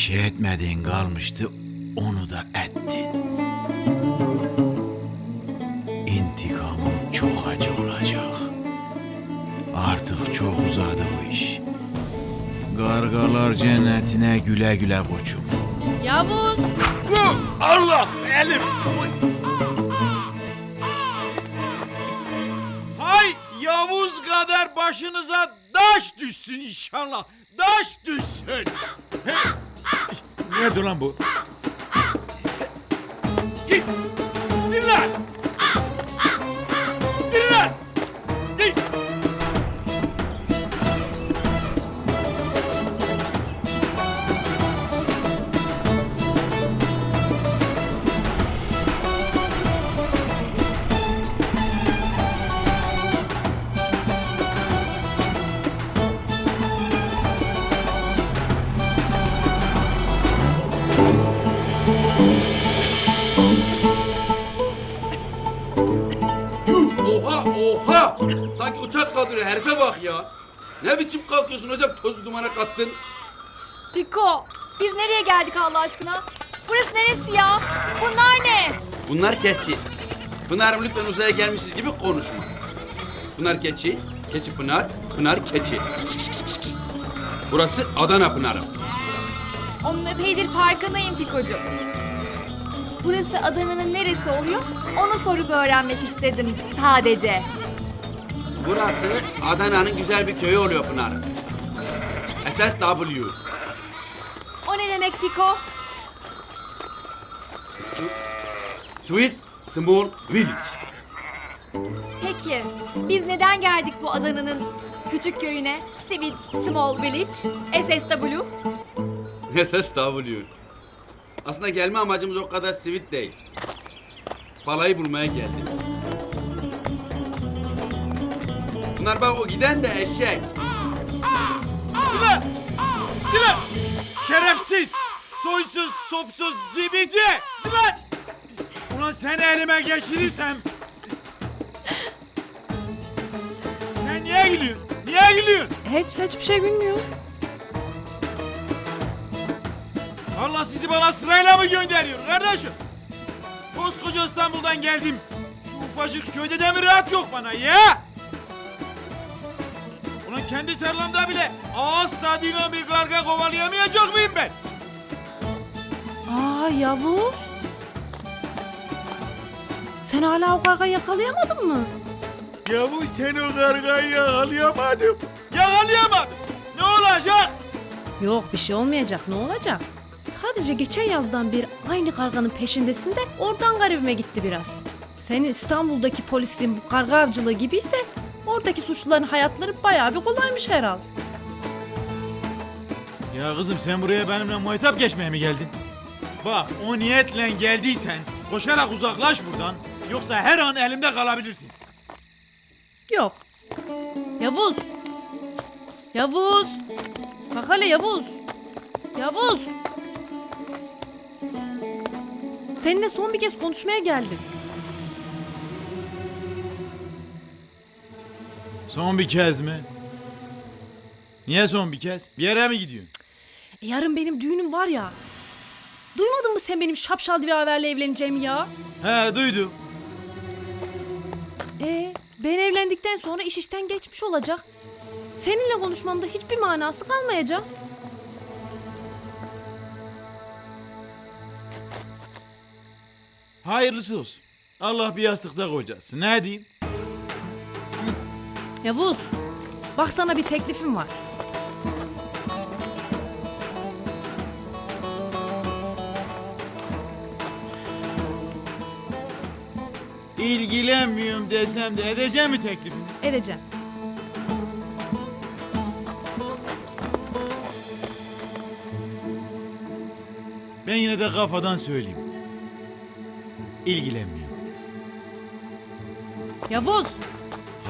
şey etmediğin kalmıştı. Onu da ettin. İntikamım çok acı olacak. Artık çok uzadı bu iş. Gargalar cennetine güle güle koçum. Yavuz! Allah elim. Hay Yavuz kadar başınıza taş düşsün inşallah. Taş düşsün. Nerede lan bu? Git. Sinirler. Ne biçim kalkıyorsun hocam tozu dumana kattın. Piko! Biz nereye geldik Allah aşkına? Burası neresi ya? Bunlar ne? Bunlar keçi. Pınar'ım lütfen uzaya gelmişiz gibi konuşma. Pınar keçi, keçi Pınar, Pınar keçi. Burası Adana Pınar'ım. Onun epeydir farkındayım Pikocuğum. Burası Adana'nın neresi oluyor? Onu sorup öğrenmek istedim sadece. Burası Adana'nın güzel bir köyü oluyor Pınar'ım. SSW. O ne demek Piko? S- Sweet Small Village. Peki biz neden geldik bu Adana'nın küçük köyüne? Sweet Small Village, SSW. SSW. Aslında gelme amacımız o kadar sweet değil. Balayı bulmaya geldim. Bunlar bak o giden de eşek. Stile! Stile! Şerefsiz! Soysuz, sopsuz, zibidi! Stile! Ulan seni elime geçirirsem... Sen niye gülüyorsun? Niye gülüyorsun? Hiç hiçbir şey bilmiyor. Allah sizi bana sırayla mı gönderiyor kardeşim? Koskoca İstanbul'dan geldim. Şu ufacık köyde de mi rahat yok bana ya? Kendi tarlamda bile ağız tadıyla bir karga kovalayamayacak mıyım ben? Aa Yavuz. Sen hala o kargayı yakalayamadın mı? Ya bu sen o kargayı yakalayamadın. Yakalayamadım. Ne olacak? Yok bir şey olmayacak ne olacak? Sadece geçen yazdan beri aynı karganın peşindesin de oradan garibime gitti biraz. Senin İstanbul'daki polisliğin bu karga avcılığı gibiyse oradaki suçluların hayatları bayağı bir kolaymış herhal. Ya kızım sen buraya benimle muhatap geçmeye mi geldin? Bak o niyetle geldiysen koşarak uzaklaş buradan. Yoksa her an elimde kalabilirsin. Yok. Yavuz. Yavuz. Bak hele Yavuz. Yavuz. Seninle son bir kez konuşmaya geldim. Son bir kez mi? Niye son bir kez? Bir yere mi gidiyorsun? E, yarın benim düğünüm var ya. Duymadın mı sen benim şapşal Dilaver'le evleneceğimi ya? He duydum. E ben evlendikten sonra iş işten geçmiş olacak. Seninle konuşmamda hiçbir manası kalmayacak. Hayırlısı olsun. Allah bir yastıkta kocasın. Ne diyeyim? Yavuz, bak sana bir teklifim var. İlgilenmiyorum desem de edeceğim mi teklifini? Edeceğim. Ben yine de kafadan söyleyeyim. İlgilenmiyorum. Yavuz,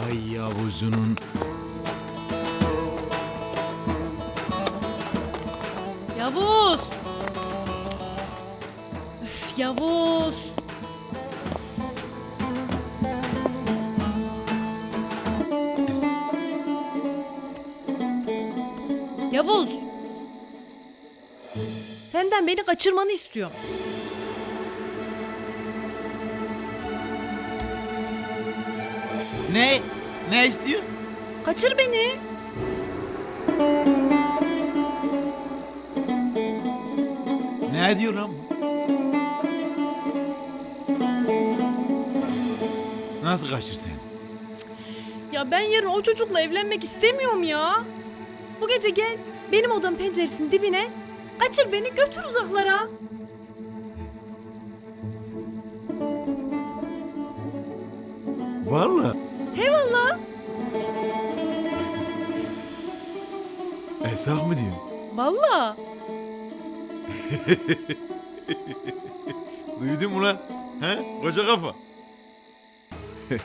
Hay Yavuz'unun Yavuz. Üf, Yavuz. Yavuz. Benden beni kaçırmanı istiyorum. Ne? Ne istiyor? Kaçır beni. Ne diyor lan bu? Nasıl kaçır sen? Ya ben yarın o çocukla evlenmek istemiyorum ya. Bu gece gel benim odam penceresinin dibine. Kaçır beni götür uzaklara. Vallahi. Eyvallah. Esah mı diyorsun? Vallahi. Duydun mu lan? He? Koca kafa.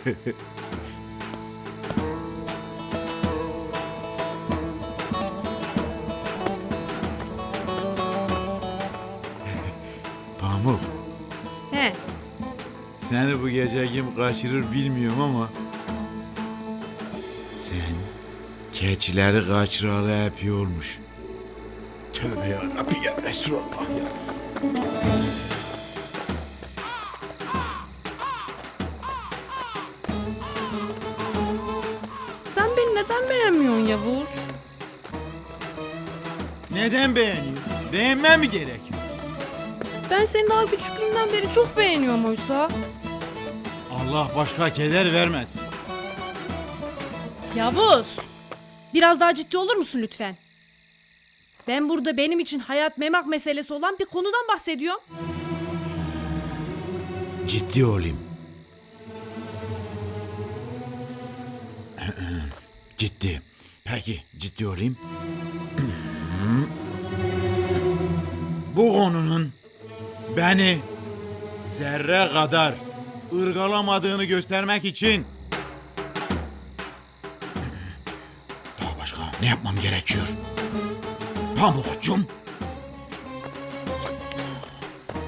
Pamuk, He. seni bu gece kim kaçırır bilmiyorum ama... Sen keçileri kaçıralı yapıyormuş. Tövbe yarabbim ya Resulallah ya. Sen beni neden beğenmiyorsun Yavuz? Neden beğeniyor? Beğenmem mi gerekiyor? Ben seni daha küçüklüğümden beri çok beğeniyorum oysa. Allah başka keder vermesin. Yavuz. Biraz daha ciddi olur musun lütfen? Ben burada benim için hayat memak meselesi olan bir konudan bahsediyorum. Ciddi olayım. ciddi. Peki ciddi olayım. Bu konunun beni zerre kadar ırgalamadığını göstermek için başka ne yapmam gerekiyor? Pamukcum.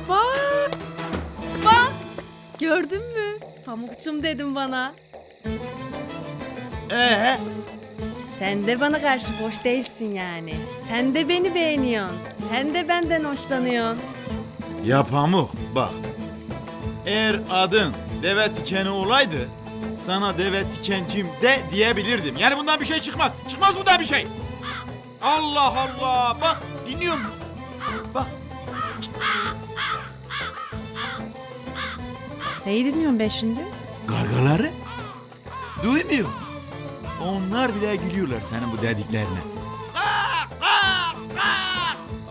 Bak. Bak. Gördün mü? Pamukçum dedim bana. Ee, Sen de bana karşı boş değilsin yani. Sen de beni beğeniyorsun. Sen de benden hoşlanıyorsun. Ya Pamuk bak. Eğer adın deve tikeni olaydı sana deve tikencim de diyebilirdim. Yani bundan bir şey çıkmaz. Çıkmaz bundan bir şey. Allah Allah. Bak dinliyor musun? Bak. Neyi dinliyorum ben şimdi? Gargaları duymuyor. Onlar bile gülüyorlar senin bu dediklerine.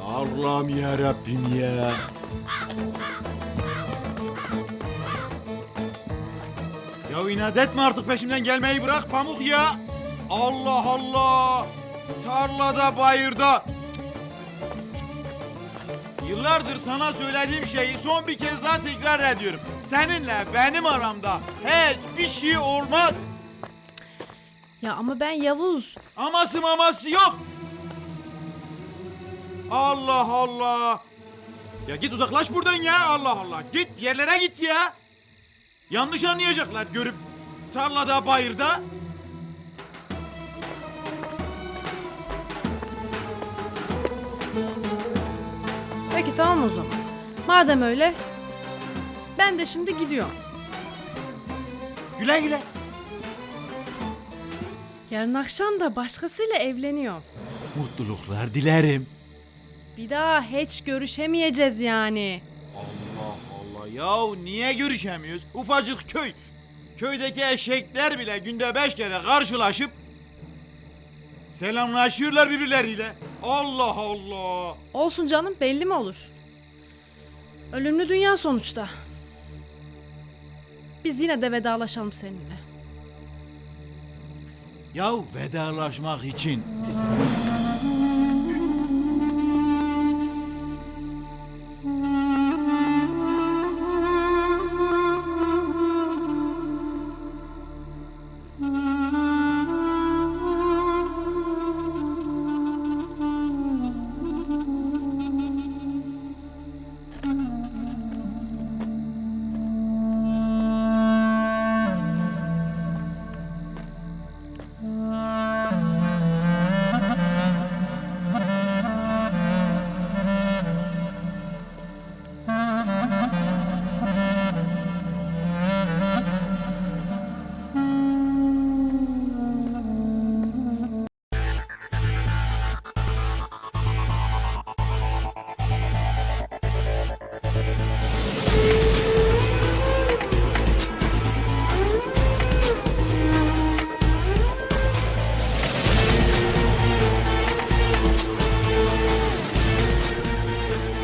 Allah'ım ya Rabbim ya. Ya inat etme artık peşimden gelmeyi bırak pamuk ya. Allah Allah. Tarlada bayırda. Yıllardır sana söylediğim şeyi son bir kez daha tekrar ediyorum. Seninle benim aramda hiçbir şey olmaz. Ya ama ben Yavuz. Aması maması yok. Allah Allah. Ya git uzaklaş buradan ya Allah Allah. Git yerlere git ya. Yanlış anlayacaklar görüp tarlada bayırda. Peki tamam o zaman. Madem öyle ben de şimdi gidiyorum. Güle güle. Yarın akşam da başkasıyla evleniyorum. Mutluluklar dilerim. Bir daha hiç görüşemeyeceğiz yani. Allah Allah ya niye görüşemiyoruz? Ufacık köy. Köydeki eşekler bile günde beş kere karşılaşıp selamlaşıyorlar birbirleriyle. Allah Allah. Olsun canım belli mi olur? Ölümlü dünya sonuçta. Biz yine de vedalaşalım seninle. Yahu vedalaşmak için